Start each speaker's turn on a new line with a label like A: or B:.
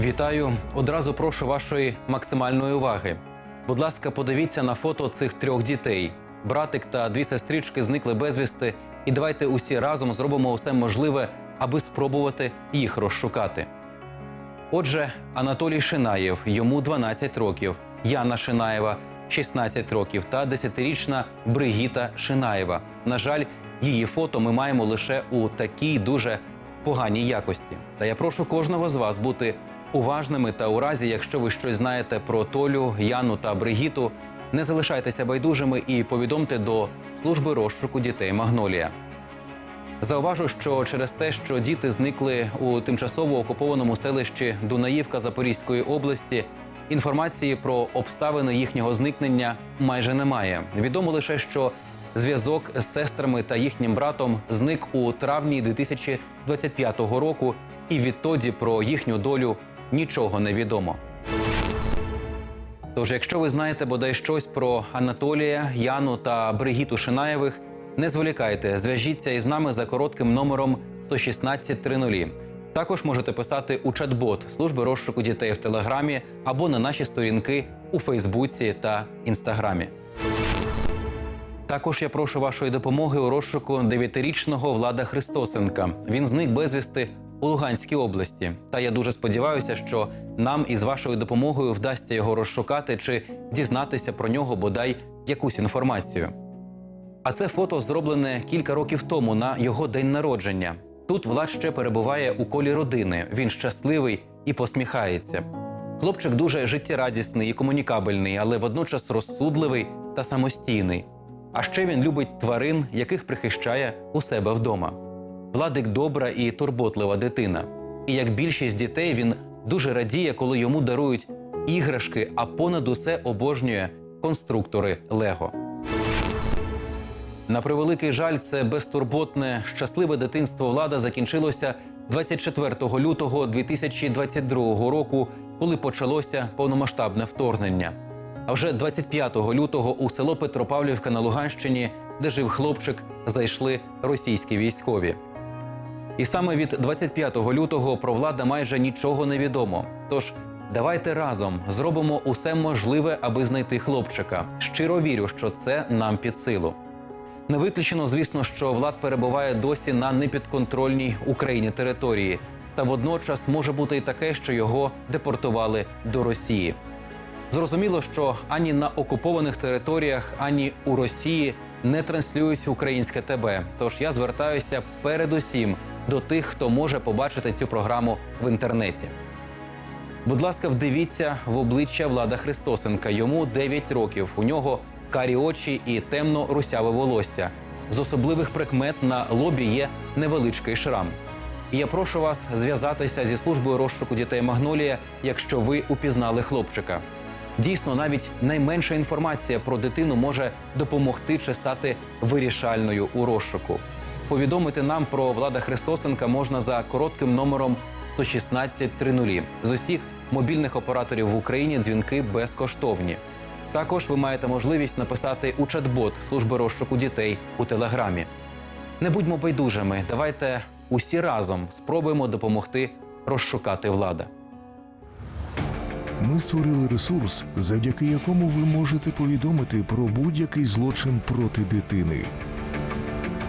A: Вітаю! Одразу прошу вашої максимальної уваги. Будь ласка, подивіться на фото цих трьох дітей. Братик та дві сестрички зникли безвісти, і давайте усі разом зробимо усе можливе, аби спробувати їх розшукати. Отже, Анатолій Шинаєв, йому 12 років, Яна Шинаєва 16 років та 10-річна Бригіта Шинаєва. На жаль, її фото ми маємо лише у такій дуже поганій якості. Та я прошу кожного з вас бути уважними та у разі, якщо ви щось знаєте про Толю, Яну та Бригіту, не залишайтеся байдужими і повідомте до служби розшуку дітей Магнолія. Зауважу, що через те, що діти зникли у тимчасово окупованому селищі Дунаївка Запорізької області, інформації про обставини їхнього зникнення майже немає. Відомо лише, що зв'язок з сестрами та їхнім братом зник у травні 2025 року, і відтоді про їхню долю нічого не відомо. Тож, якщо ви знаєте бодай щось про Анатолія, Яну та Бригіту Шинаєвих, не зволікайте, зв'яжіться із нами за коротким номером 11630. Також можете писати у чат-бот служби розшуку дітей в Телеграмі або на наші сторінки у Фейсбуці та Інстаграмі. Також я прошу вашої допомоги у розшуку 9-річного Влада Христосенка. Він зник безвісти у Луганській області. Та я дуже сподіваюся, що нам із вашою допомогою вдасться його розшукати чи дізнатися про нього бодай якусь інформацію. А це фото зроблене кілька років тому на його день народження. Тут Влад ще перебуває у колі родини. Він щасливий і посміхається. Хлопчик дуже життєрадісний і комунікабельний, але водночас розсудливий та самостійний. А ще він любить тварин, яких прихищає у себе вдома. Владик добра і турботлива дитина. І як більшість дітей, він дуже радіє, коли йому дарують іграшки, а понад усе обожнює конструктори Лего. На превеликий жаль, це безтурботне, щасливе дитинство влада закінчилося 24 лютого 2022 року, коли почалося повномасштабне вторгнення. А вже 25 лютого у село Петропавлівка на Луганщині, де жив хлопчик, зайшли російські військові. І саме від 25 лютого про влада майже нічого не відомо. Тож давайте разом зробимо усе можливе, аби знайти хлопчика. Щиро вірю, що це нам під силу. Не виключено, звісно, що влад перебуває досі на непідконтрольній Україні території, та водночас може бути і таке, що його депортували до Росії. Зрозуміло, що ані на окупованих територіях, ані у Росії не транслюють українське ТБ. Тож я звертаюся передусім до тих, хто може побачити цю програму в інтернеті. Будь ласка, вдивіться в обличчя Влада Христосенка. Йому 9 років. У нього карі очі і темно русяве волосся. З особливих прикмет на лобі є невеличкий шрам. І я прошу вас зв'язатися зі службою розшуку дітей Магнолія, якщо ви упізнали хлопчика. Дійсно, навіть найменша інформація про дитину може допомогти чи стати вирішальною у розшуку. Повідомити нам про Влада Христосенка можна за коротким номером 11630. З усіх мобільних операторів в Україні дзвінки безкоштовні. Також ви маєте можливість написати у чат-бот служби розшуку дітей у телеграмі. Не будьмо байдужими. Давайте усі разом спробуємо допомогти розшукати влада.
B: Ми створили ресурс, завдяки якому ви можете повідомити про будь-який злочин проти дитини.